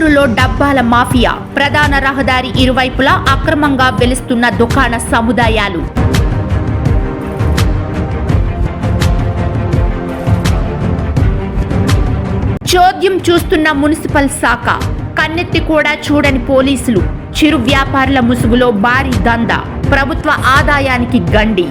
పట్టణంలో డబ్బాల మాఫియా. ప్రధాన రహదారి ఇరువైపులా అక్రమంగా వెలుస్తున్న దుకాణ సముదాయాలు. చోద్యం చూస్తున్న మున్సిపల్ శాఖ. కన్నెత్తి కూడా చూడని పోలీసులు. చిరు వ్యాపారుల ముసుగులో భారీ దందా. ప్రభుత్వ ఆదాయానికి గండి.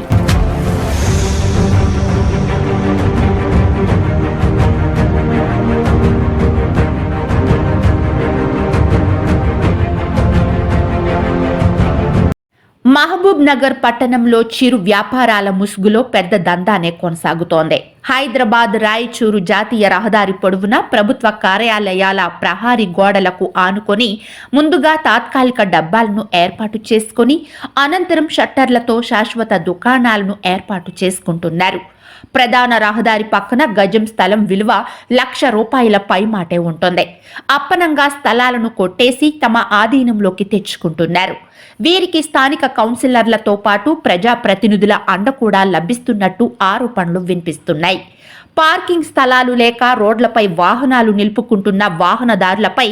మహబూబ్ నగర్ పట్టణంలో చిరు వ్యాపారాల ముసుగులో పెద్ద దందానే కొనసాగుతోంది. హైదరాబాద్ రాయచూరు జాతీయ రహదారి పొడవున ప్రభుత్వ కార్యాలయాల ప్రహారీ గోడలకు ఆనుకొని ముందుగా తాత్కాలిక డబ్బాలను ఏర్పాటు చేసుకొని అనంతరం షట్టర్లతో శాశ్వత దుకాణాలను ఏర్పాటు చేసుకుంటున్నారు. ప్రధాన రహదారి పక్కన గజం స్థలం విలువ లక్ష రూపాయల పై మాటే ఉంటుంది. అప్పనంగా స్థలాలను కొట్టేసి తమ ఆధీనంలోకి తెచ్చుకుంటున్నారు. వీరికి స్థానిక కౌన్సిలర్లతో పాటు ప్రజాప్రతినిధుల అండ కూడా లభిస్తున్నట్టు ఆరోపణలు వినిపిస్తున్నాయి. పార్కింగ్ స్థలాలు లేక రోడ్లపై వాహనాలు నిలుపుకుంటున్న వాహనదారులపై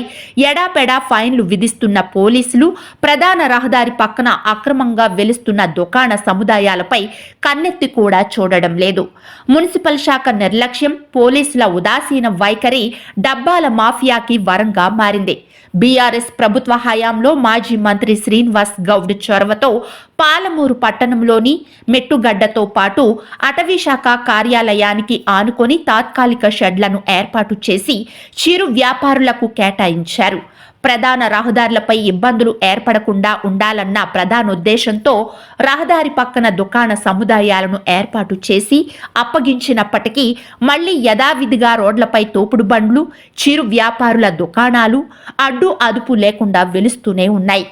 ఎడాపెడా ఫైన్లు విధిస్తున్న పోలీసులు ప్రధాన రహదారి పక్కన అక్రమంగా వెలుస్తున్న దుకాణ సముదాయాలపై కన్నెత్తి కూడా చూడడం లేదు. మున్సిపల్ శాఖ నిర్లక్ష్యం పోలీసుల ఉదాసీన వైఖరి డబ్బాల మాఫియాకి వరంగా మారింది. బీఆర్ఎస్ ప్రభుత్వ హయాంలో మాజీ మంత్రి శ్రీనివాస్ గౌడ్ చొరవతో పాలమూరు పట్టణంలోని మెట్టుగడ్డతో పాటు అటవీ శాఖ కార్యాలయానికి ఆనుకొని తాత్కాలిక షెడ్లను ఏర్పాటు చేసి చిరు వ్యాపారులకు కేటాయించారు. ప్రధాన రహదారులపై ఇబ్బందులు ఏర్పడకుండా ఉండాలన్న ప్రధానోద్దేశంతో రహదారి పక్కన దుకాణ సముదాయాలను ఏర్పాటు చేసి అప్పగించినప్పటికీ మళ్ళీ యథావిధిగా రోడ్లపై తోపుడు బండ్లు చిరు వ్యాపారుల దుకాణాలు అడ్డు అదుపు లేకుండా వెలుస్తూనే ఉన్నాయి.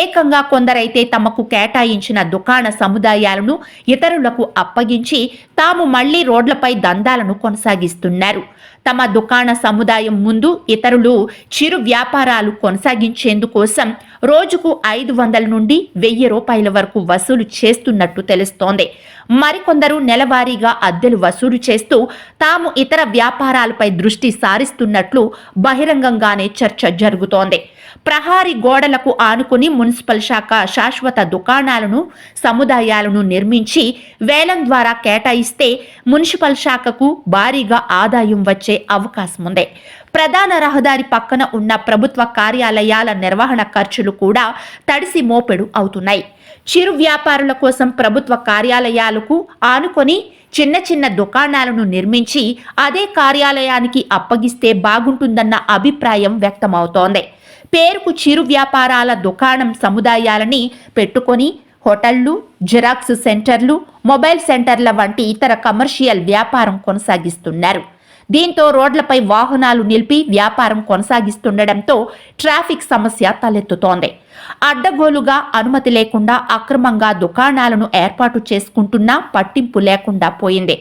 ఏకంగా కొందరైతే తమకు కేటాయించిన దుకాణ సముదాయాలను ఇతరులకు అప్పగించి తాము మళ్ళీ రోడ్లపై దందాలను కొనసాగిస్తున్నారు. తమ దుకాణ సముదాయం ముందు ఇతరులు చిరు వ్యాపారాలు కొనసాగించేందుకోసం రోజుకు ఐదు వందల నుండి వెయ్యి రూపాయల వరకు వసూలు చేస్తున్నట్టు తెలుస్తోంది. మరికొందరు నెలవారీగా అద్దెలు వసూలు చేస్తూ తాము ఇతర వ్యాపారాలపై దృష్టి సారిస్తున్నట్లు బహిరంగంగానే చర్చ జరుగుతోంది. ప్రహారీ గోడలకు ఆనుకుని మున్సిపల్ శాఖ శాశ్వత దుకాణాలను సముదాయాలను నిర్మించి వేలం ద్వారా కేటాయిస్తే మున్సిపల్ శాఖకు భారీగా ఆదాయం వచ్చే అవకాశం ఉంది ప్రధాన రహదారి పక్కన ఉన్న ప్రభుత్వ కార్యాలయాల నిర్వహణ ఖర్చులు కూడా తడిసి మోపెడు అవుతున్నాయి. చిరు వ్యాపారుల కోసం ప్రభుత్వ కార్యాలయాలకు ఆనుకొని చిన్న చిన్న దుకాణాలను నిర్మించి అదే కార్యాలయానికి అప్పగిస్తే బాగుంటుందన్న అభిప్రాయం వ్యక్తమవుతోంది. పేరుకు చిరు వ్యాపారాల దుకాణం సముదాయాలని పెట్టుకొని హోటళ్ళు జిరాక్స్ సెంటర్లు మొబైల్ సెంటర్ల వంటి ఇతర కమర్షియల్ వ్యాపారం కొనసాగిస్తున్నారు. దీంతో రోడ్లపై వాహనాలు నిలిపి వ్యాపారం కొనసాగిస్తుండటంతో ట్రాఫిక్ సమస్య తలెత్తుతోంది. అడ్డగోలుగా అనుమతి లేకుండా అక్రమంగా దుకాణాలను ఏర్పాటు చేసుకుంటున్నా పట్టింపు లేకుండా పోయింది.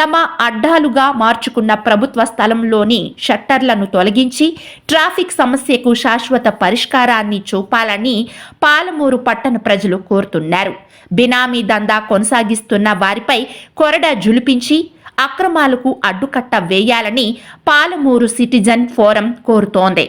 తమ అడ్డాలుగా మార్చుకున్న ప్రభుత్వ స్థలంలోని షట్టర్లను తొలగించి ట్రాఫిక్ సమస్యకు శాశ్వత పరిష్కారాన్ని చూపాలని పాలమూరు పట్టణ ప్రజలు కోరుతున్నారు. బినామీ దందా కొనసాగిస్తున్న వారిపై కొరడ జులిపించి అక్రమాలకు అడ్డుకట్ట వేయాలని పాలమూరు సిటిజన్ ఫోరం కోరుతోంది.